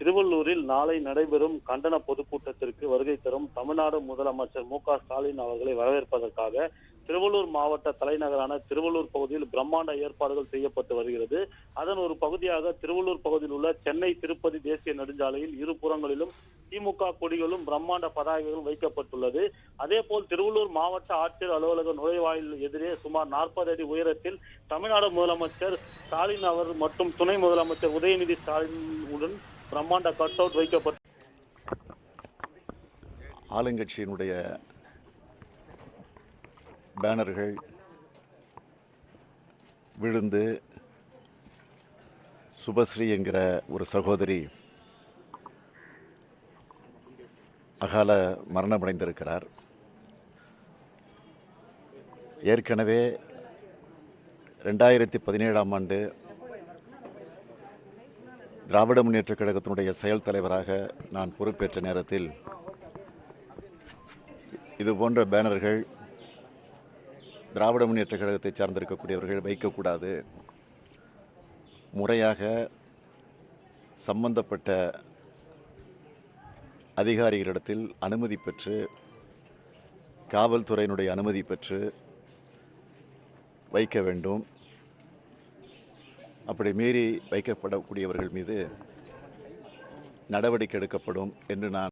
திருவள்ளூரில் நாளை நடைபெறும் கண்டன பொதுக்கூட்டத்திற்கு வருகை தரும் தமிழ்நாடு முதலமைச்சர் மு ஸ்டாலின் அவர்களை வரவேற்பதற்காக திருவள்ளூர் மாவட்ட தலைநகரான திருவள்ளூர் பகுதியில் பிரம்மாண்ட ஏற்பாடுகள் செய்யப்பட்டு வருகிறது. அதன் ஒரு பகுதியாக திருவள்ளூர் பகுதியில் உள்ள சென்னை திருப்பதி தேசிய நெடுஞ்சாலையில் இரு புறங்களிலும் திமுக கொடிகளும் பிரம்மாண்ட பதாகைகளும் வைக்கப்பட்டுள்ளது. அதே போல் திருவள்ளூர் மாவட்ட ஆட்சியர் அலுவலக நுழைவாயில் எதிரே சுமார் நாற்பது அடி உயரத்தில் தமிழ்நாடு முதலமைச்சர் ஸ்டாலின் அவர் மற்றும் துணை முதலமைச்சர் உதயநிதி ஸ்டாலின் உடன் பிரம்மாண்ட கட் அவுட் வைக்கப்பட்டு ஆளுங்கட்சியினுடைய பேனர்கள் விழுந்து சுபஸ்ரீ என்கிற ஒரு சகோதரி அகால மரணமடைந்திருக்கிறார். ஏற்கனவே ரெண்டாயிரத்தி பதினேழாம் ஆண்டு திராவிட முன்னேற்றக் கழகத்தினுடைய செயல் தலைவராக நான் பொறுப்பேற்ற நேரத்தில் இது போன்ற பேனர்கள் திராவிட முன்னேற்ற கழகத்தை சார்ந்திருக்கக்கூடியவர்கள் வைக்கக்கூடாது. முறையாக சம்பந்தப்பட்ட அதிகாரிகளிடத்தில் அனுமதி பெற்று காவல்துறையினுடைய அனுமதி பெற்று வைக்க வேண்டும். அப்படி மீறி வைக்கப்படக்கூடியவர்கள் மீது நடவடிக்கை எடுக்கப்படும் என்று நான்